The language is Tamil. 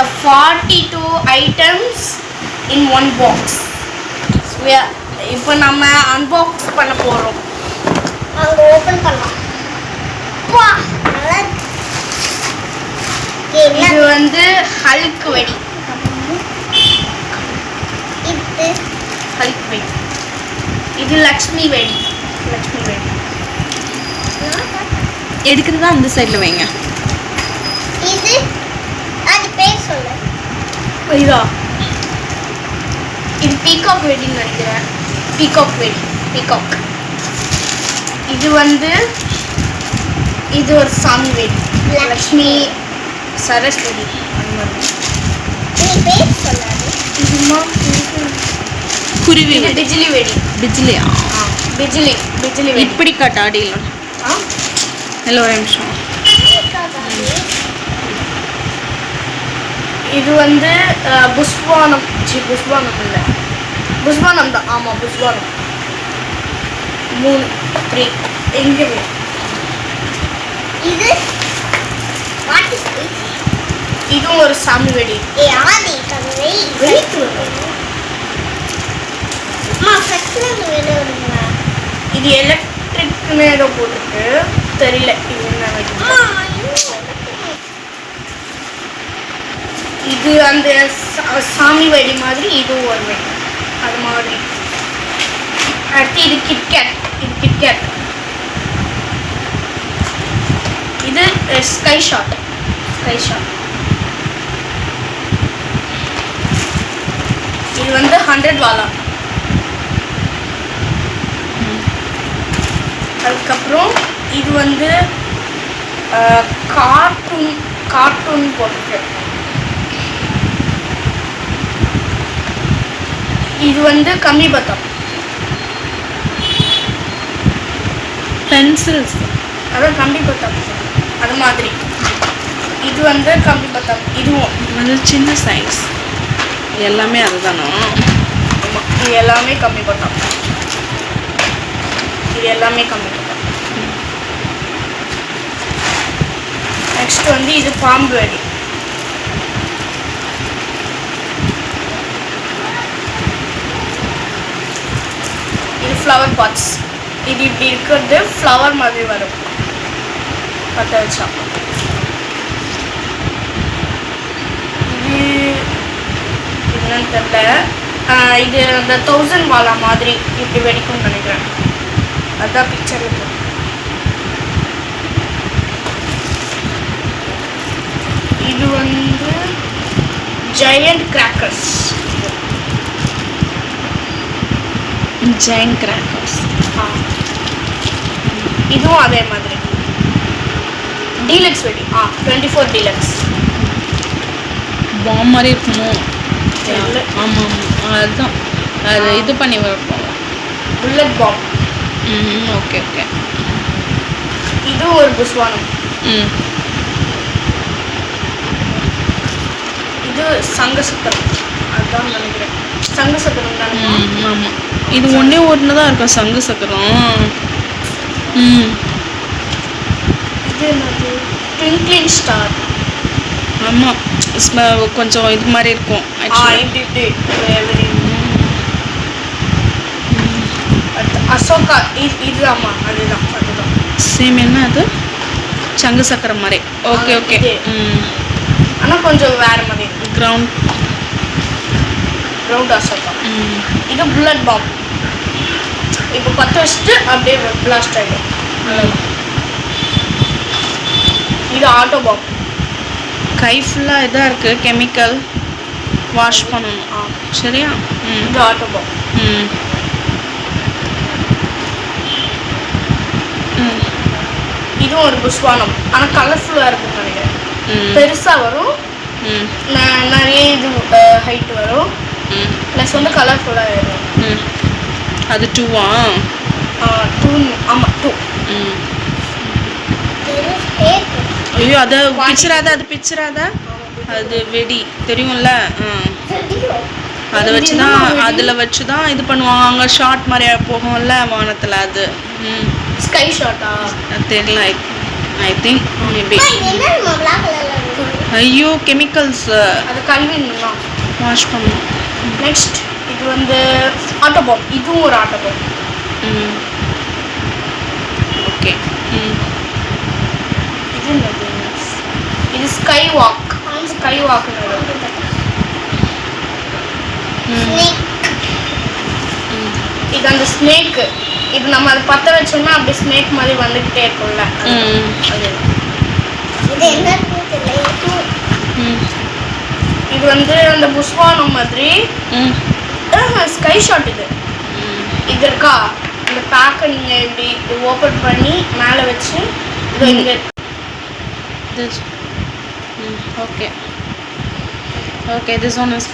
the 42 items in one box. We are இப்போ நம்ம அன்பாக்ஸ் பண்ண போகிறோம் அங்க ஓபன் பண்ணலாம். இது வந்து ஹல்க் வெடி. இது? ஹல்க் வெடி. இது லக்ஷ்மி வெடி. லக்ஷ்மி வெடி. எடுக்கிறது தான் அந்த சைடில் வைங்க இது அது பேர் சொல்லு இதா? இது பீகாக் வெடின்னு நினைக்கிறேன். பீகாக் வெடி பீகாக் இது வந்து இது ஒரு சாமி வெடி லக்ஷ்மி சரஸ்வதி அந்த மாதிரி. சொல்லாது. இதுமா குருவி பிஜிலி வெடி பிஜ்லியா? ஆ பிஜிலி பிஜிலி வெடி இப்படி ஆ? இல்லை ஒரு நிமிஷம். இது வந்து அஹ், புஷ்வானம். சி புஷ்வானம் இல்லை. புஷ்வானம் தான். ஆமாம் புஷ்வானம். மூணு த்ரீ. எங்கே இது? இதுவும் ஒரு சாமி வெடி. இது எலக்ட்ரிக்னு ஏதோ போட்டிருக்கு. தெரியல. இது என்ன இது அந்த சா- சாமி வெடி மாதிரி இதுவும் ஒரு வெடி அது மாதிரி. அடுத்து இது கிட்கேட் இது கிட்கேட் இது ஸ்கை ஷாட் ஸ்கை ஷாட் இது வந்து ஹண்ட்ரட் வாலா. அதுக்கப்புறம் இது வந்து கார்ட்டூன் கார்ட்டூன் போட்டிருக்கு இது வந்து கம்மி பத்தம். பென்சில்ஸ் அதான் கம்பி பத்தம். அது மாதிரி. இது வந்து கம்பி பத்தம். இதுவும். வந்து சின்ன சைஸ் எல்லாமே அதுதானா? இது எல்லாமே கம்மி பத்தம். இது எல்லாமே கம்மி பத்தம். நெக்ஸ்ட் வந்து இது பாம்பு வெடி இது ஃப்ளவர் பாட்ஸ் இது இப்படி இருக்கிறது ஃப்ளவர் மாதிரி வரும். பற்ற வச்சா. இது என்னன்னு தெரியல. இது அந்த தௌசண்ட் வாலா மாதிரி இப்படி வெடிக்கும்னு நினைக்கிறேன். அதுதான் பிக்சர் இது வந்து ஜெயண்ட் கிராக்கர்ஸ் ஜெயின் கிராக்கர்ஸ் இதுவும் அதே மாதிரி. டீலக்ஸ் வெடி ஆ டுவெண்ட்டி ஃபோர் டீலக்ஸ் பாம் மாதிரி இருக்குமோ? தெரியல. ஆமாம் ஆமாம் அதுதான். அது இது பண்ணி வைப்போம். புல்லட் பாம் ம் ஓகே ஓகே. இதுவும் ஒரு புஷ்வானம் ம். இது சங்க சக்கரம் அதுதான் நினைக்கிறேன். சங்க சக்கரம் தானே? ஆமாம் இது ஒன்றே ஒன்று தான் இருக்கும் சங்கு சக்கரம். ம். இது என்னது? ட்விங்க்லிங் ஸ்டார் ஆமாம் கொஞ்சம் இது மாதிரி இருக்கும் அசோகா இது ஆமாம் அதுதான் அதுதான். சேம் என்ன அது? சங்கு சக்கரம் மாதிரி. Okay okay. ம். ஆனால் கொஞ்சம் வேறு மாதிரி. இருக்கு கிரவுண்ட் ரவுண்ட் ம் இது புல்லட் பாம் இப்போ பற்ற வச்சுட்டு அப்படியே பிளாஸ்ட் ஆகிடும் இது ஆட்டோ பாம் கை ஃபுல்லாக இதாக இருக்குது கெமிக்கல் வாஷ் பண்ணணும் ஆ சரியா இது ஆட்டோ பாம் ம் இதுவும் ஒரு புஷ்வானம் ஆனால் கலர்ஃபுல்லாக இருக்கும்னு நினைக்கிறேன் பெருசாக வரும் நிறைய இது ஹைட் வரும் ப்ளஸ் வந்து கலர்ஃபுல்லாக வரும் ம். அது டூவா டூ ஆமாம் டூ ம். ஐயோ அதை பிச்சிராத அது பிச்சிராத அது வெடி தெரியும்ல? ம் தெரியும். அதை வச்சு தான் அதில் வச்சு தான் இது பண்ணுவாங்க. அங்கே ஷார்ட் மாதிரி போகும்ல வானத்தில் அது. ம். ஸ்கை ஷாட்டா அது தெரியல. I think maybe? ஐயோ கெமிக்கல்ஸ் அது கழுவிடணும் வாஷ் பண்ணணும். நெக்ஸ்ட் இது வந்து ஆட்டோபாம் இதுவும் ஒரு ஆட்டோபாம் ம். ஓகே. இது என்னது? இது ஸ்கை வாக் ஸ்கை வாக் இது அந்த ஸ்னேக்கு இது நம்ம அதை பற்ற வச்சோம்னா அப்படியே ஸ்னேக் மாதிரி வந்துக்கிட்டே இருக்கும்ல. ம். அது. இது என்னன்னு தெரியல ம் இது வந்து அந்த புஷ்வானம் மாதிரி. ஸ்கை ஷாட் இது இது. இருக்கா இந்த பேக்கை நீங்கள் இப்படி ஓப்பன் பண்ணி மேலே வச்சு. இங்கே this mm, okay. Okay this one is